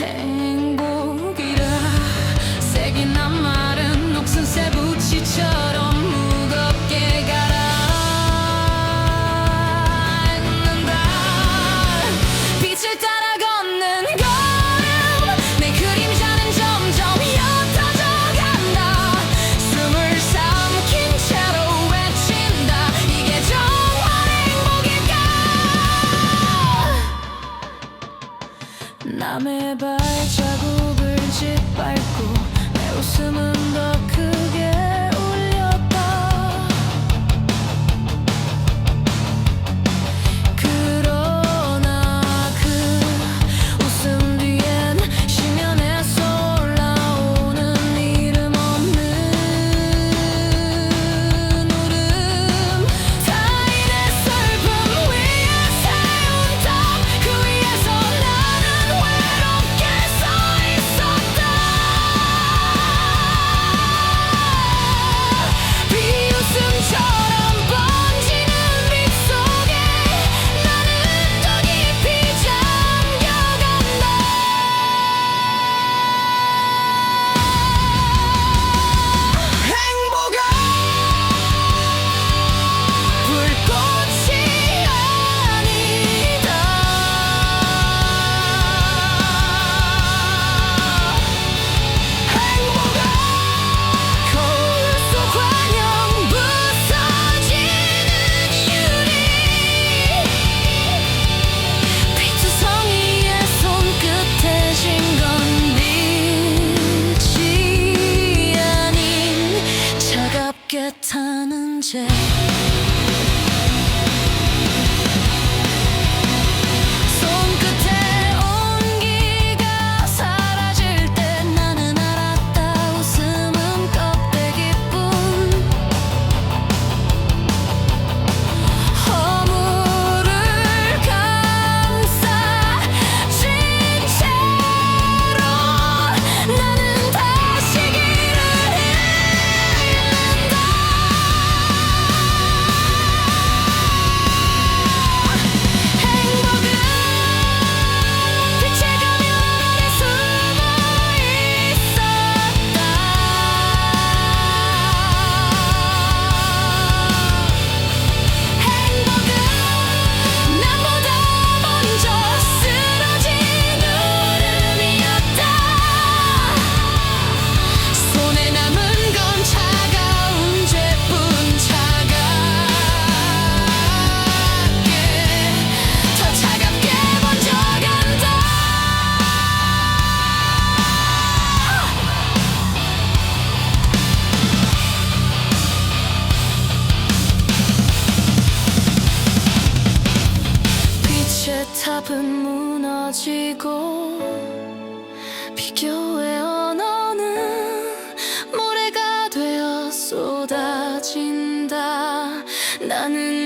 Hey. 지고 비교의 언어는 모래가 되어 쏟아진다. 나는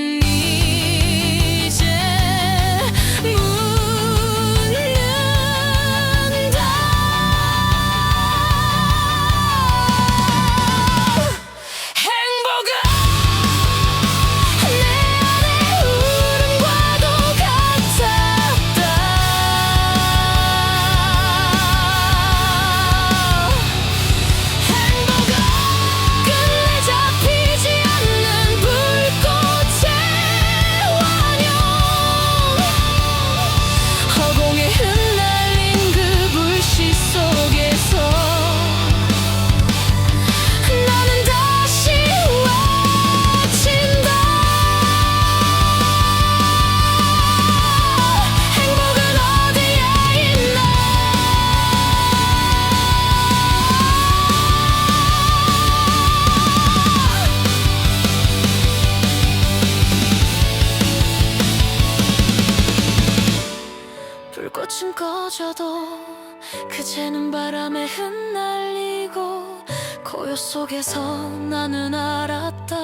고요 속에서 나는 알았다.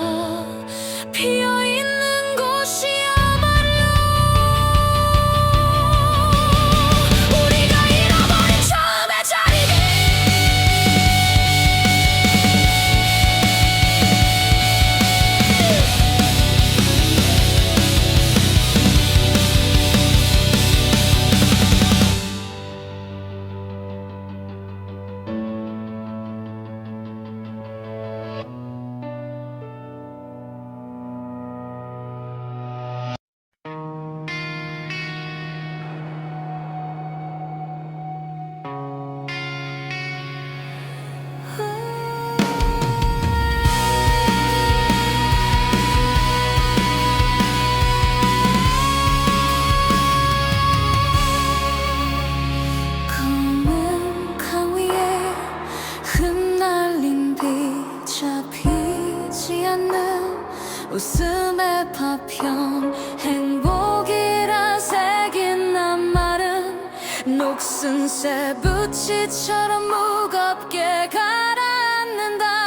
피어있는 잡히지 않는 웃음의 파편 행복이라 새긴 난 말은 녹슨 새 부치처럼 무겁게 가라앉는다.